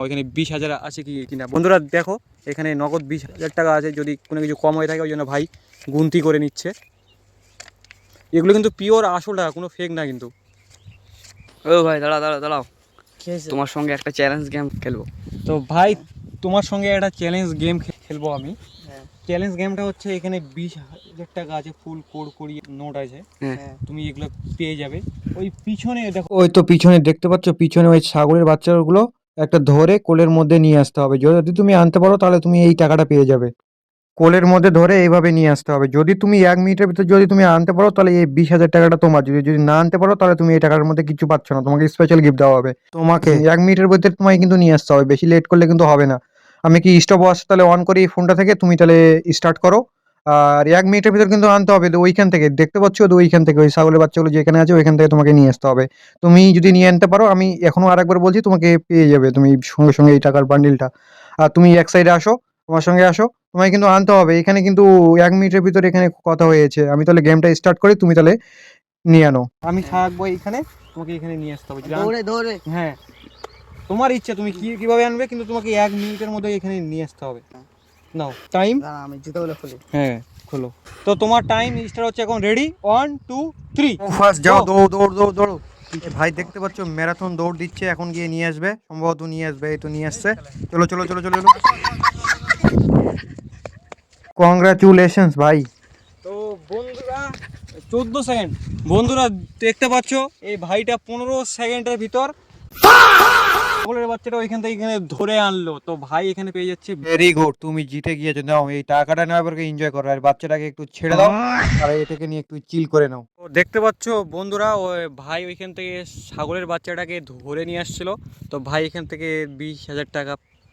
ওইখানে বিশ হাজার আছে কি কিনা। বন্ধুরা দেখো এখানে নগদ বিশ হাজার টাকা আছে যদি কোনো কিছু কম হয়ে থাকে ওই জন্য ভাই গুনতি করে নিচ্ছে। এগুলো কিন্তু পিওর আসল টাকা কোনো ফেক না কিন্তু। ও ভাই দাঁড়াও দাঁড়াও দাঁড়াও। তোমার সঙ্গে একটা চ্যালেঞ্জ গেম খেলব। তো ভাই তোমার সঙ্গে একটা চ্যালেঞ্জ গেম খেলব আমি। চ্যালেঞ্জ গেমটা হচ্ছে এখানে বিশ হাজার টাকা আছে ফুল কোড করি নোট আছে। হ্যাঁ। হ্যাঁ। তুমি এগুলো পেয়ে যাবে। ওই পিছনে দেখো। ওই তো পিছনে দেখতে পাচ্ছ পিছনে ওই ছাগলের বাচ্চাগুলো। একটা ধরে কোলের মধ্যে নিয়ে আসতে হবে। যদি তুমি আনতে পারো তাহলে তুমি এই টাকাটা পেয়ে যাবে। কোলের মধ্যে ধরে এইভাবে নিয়ে আসতে হবে। যদি তুমি এক মিনিটের ভিতরে যদি তুমি আনতে পারো তাহলে এই বিশ হাজার টাকাটা তোমার। যদি যদি না আনতে পারো তাহলে তুমি এই টাকার মধ্যে কিছু পাচ্ছ না। তোমাকে স্পেশাল গিফট দেওয়া হবে। তোমাকে এক মিনিটের ভিতরে তোমাকে কিন্তু নিয়ে আসতে হবে। বেশি লেট করলে কিন্তু হবে না। আমি কি স্টপ ওয়াচ তাহলে অন করি এই ফোনটা থেকে? তুমি তাহলে স্টার্ট করো। আর এক মিনিটের ভিতর কিন্তু আনতে হবে তো ওইখান থেকে। দেখতে পাচ্ছ তো ওইখান থেকে ওই ছাগলের বাচ্চাগুলো যেখানে আছে ওইখান থেকে তোমাকে নিয়ে আসতে হবে। তুমি যদি নিয়ে আনতে পারো আমি এখনও আরেকবার বলছি তোমাকে পেয়ে যাবে তুমি সঙ্গে সঙ্গে এই টাকার বান্ডিলটা আর তুমি এক সাইডে আসো তোমার সঙ্গে আসো তোমায় কিন্তু আনতে হবে। এখানে কিন্তু এক মিনিটের ভিতরে এখানে কথা হয়েছে। আমি তাহলে গেমটা স্টার্ট করি তুমি তাহলে নিয়ে আনো। আমি থাকব এখানে তোমাকে এখানে নিয়ে আসতে হবে। দৌড়ে দৌড়ে। হ্যাঁ। তোমার ইচ্ছা তুমি কি কীভাবে আনবে কিন্তু তোমাকে এক মিনিটের মধ্যে এখানে নিয়ে আসতে হবে। নাও। টাইম দাঁড়া আমি জুতোগুলো খুলি। হ্যাঁ খোলো। তো তোমার টাইম স্টার্ট হচ্ছে এখন ready one two three first যাও Go. দৌড় দৌড় দৌড়। ভাই দেখতে পাচ্ছ ম্যারাথন দৌড় দিচ্ছে এখন গিয়ে নিয়ে আসবে। সম্ভবত নিয়ে আসবে এই তো নিয়ে আসছে। চলো চলো চলো চলো চলো। কংগ্রাচুলেশনস ভাই। তো বন্ধুরা চোদ্দ সেকেন্ড বন্ধুরা দেখতে পাচ্ছ এই ভাইটা পনেরো সেকেন্ডের ভিতর। ছাগলের বাচ্চাটা ওইখান থেকে এখানে ধরে আনলো। তো ভাই এখানে পেয়ে যাচ্ছে। ভেরি গুড তুমি জিতে গিয়েছো। নাও এই টাকাটা নাও পরকে এনজয় করো। আর বাচ্চাটাকে একটু ছেড়ে দাও আর এটাকে নিয়ে একটু চিল করে নাও। তো দেখতে পাচ্ছ বন্ধুরা ওই ভাই ওইখান থেকে ছাগলের বাচ্চাটাকে ধরে নিয়ে আসছিল। তো ভাই এখান থেকে বিশ হাজার টাকা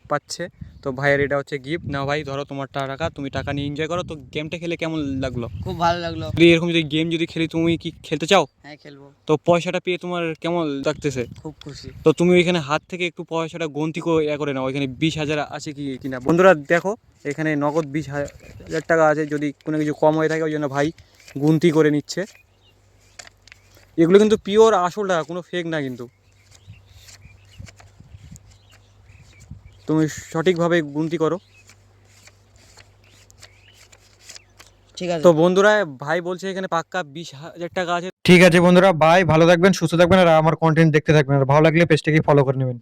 পাচ্ছে। তো ভাইয়ের এটা হচ্ছে গিফট না ভাই ধরো তোমার টাকা তুমি টাকা নিয়ে এনজয় করো। তো গেমটা খেলে কেমন লাগল? খুব ভালো লাগল। যদি এরকম যদি গেম যদি খেলি তুমি কি খেলতে চাও? হ্যাঁ খেলব। তো পয়সাটা পেয়ে তোমার কেমন লাগতেছে? খুব খুশি। তো তুমি ওইখানে হাত থেকে একটু পয়সাটা গন্তি করে ইয়া করে নাও। ওইখানে বিশ হাজার আছে কি কিনা? বন্ধুরা দেখো এখানে নগদ বিশ হাজার টাকা আছে। যদি কোনো কিছু কম হয়ে থাকে ওই জন্য ভাই গুনতি করে নিচ্ছে। এগুলো কিন্তু পিওর আসল টাকা কোনো ফেক না কিন্তু। তুমি সঠিকভাবে গুনতি করো। ঠিক আছে। তো বন্ধুরা ভাই বলছে এখানে পাক্কা বিশ হাজার টাকা আছে। ঠিক আছে বন্ধুরা ভাই ভালো থাকবেন সুস্থ থাকবেন আর আমার কন্টেন্ট দেখতে থাকবেন আর ভালো লাগলে পেজটাকে ফলো করে নেবেন।